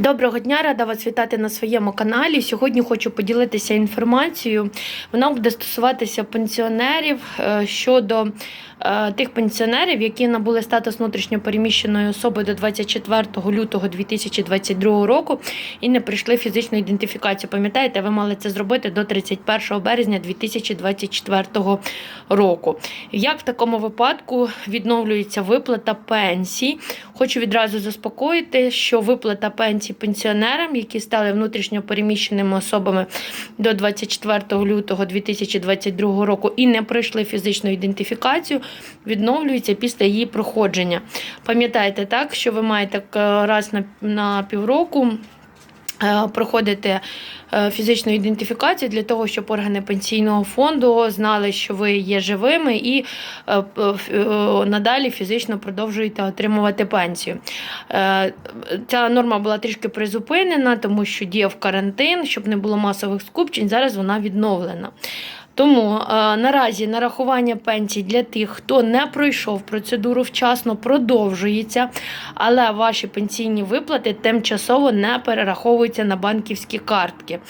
Доброго дня, рада вас вітати на своєму каналі. Сьогодні хочу поділитися інформацією. Вона буде стосуватися пенсіонерів е, щодо е, тих пенсіонерів, які набули статус внутрішньопереміщеної особи до 24 лютого 2022 року і не прийшли фізичну ідентифікацію. Пам'ятаєте, ви мали це зробити до 31 березня 2024 року. Як в такому випадку відновлюється виплата пенсій? Хочу відразу заспокоїти, що виплата пенсій пенсіонерам, які стали внутрішньо переміщеними особами до 24 лютого 2022 року і не пройшли фізичну ідентифікацію, відновлюється після її проходження. Пам'ятайте так, що ви маєте е, раз на, на півроку. Е, Проходити е, фізичну ідентифікацію для того, щоб органи пенсійного фонду знали, що ви є живими, і е, е, надалі фізично продовжуєте отримувати пенсію. Ця норма була трішки призупинена, тому що діяв карантин, щоб не було масових скупчень. Зараз вона відновлена. Тому е, наразі нарахування пенсій для тих, хто не пройшов процедуру вчасно, продовжується, але ваші пенсійні виплати тимчасово не перераховуються на банківські картки.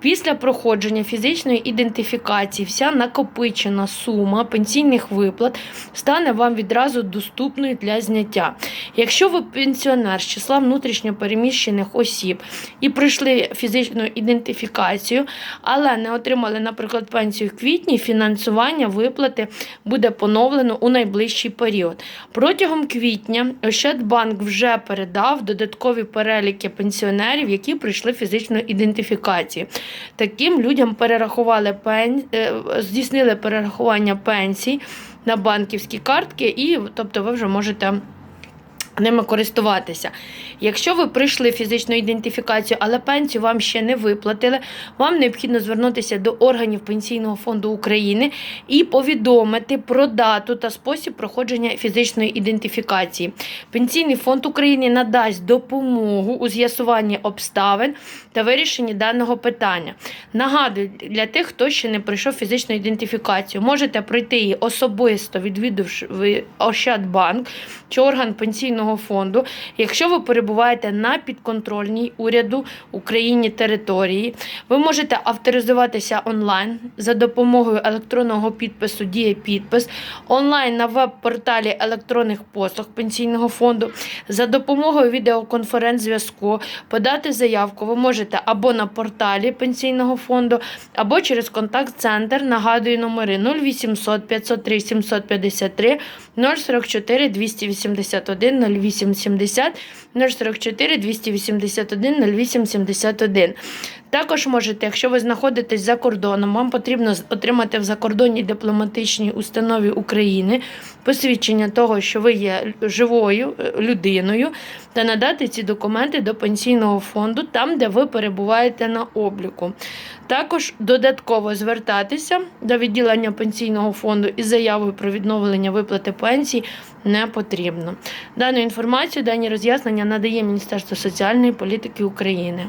Після проходження фізичної ідентифікації вся накопичена сума пенсійних виплат стане вам відразу доступною для зняття. Якщо ви пенсіонер з числа внутрішньопереміщених осіб і пройшли фізичну ідентифікацію, але не отримали, наприклад, пенсію квітні, фінансування виплати буде поновлено у найближчий період. Протягом квітня Ощадбанк вже передав додаткові переліки пенсіонерів, які пройшли фізичну ідентифікацію. Таким людям перерахували пен... е, здійснили перерахування пенсій на банківські картки, і тобто ви вже можете. Ними користуватися. Якщо ви прийшли фізичну ідентифікацію, але пенсію вам ще не виплатили, вам необхідно звернутися до органів Пенсійного фонду України і повідомити про дату та спосіб проходження фізичної ідентифікації. Пенсійний фонд України надасть допомогу у з'ясуванні обставин та вирішенні даного питання. Нагадую, для тих, хто ще не пройшов фізичну ідентифікацію, можете пройти її особисто, відвідавши Ощадбанк чи орган пенсійного фонду, якщо ви перебуваєте на підконтрольній уряду Україні території, ви можете авторизуватися онлайн за допомогою електронного підпису Дія підпис, онлайн на веб-порталі електронних послуг пенсійного фонду, за допомогою відеоконференц-зв'язку, подати заявку ви можете або на порталі пенсійного фонду, або через контакт-центр. Нагадую номери 0800 503 753 044 281 0870 044 281 0871. Також можете, якщо ви знаходитесь за кордоном, вам потрібно отримати в закордонній дипломатичній установі України посвідчення того, що ви є живою е, людиною, та надати ці документи до пенсійного фонду там, де ви перебуваєте на обліку. Також додатково звертатися до відділення пенсійного фонду із заявою про відновлення виплати пенсій не потрібно. Дану інформацію, дані роз'яснення надає Міністерство соціальної політики України.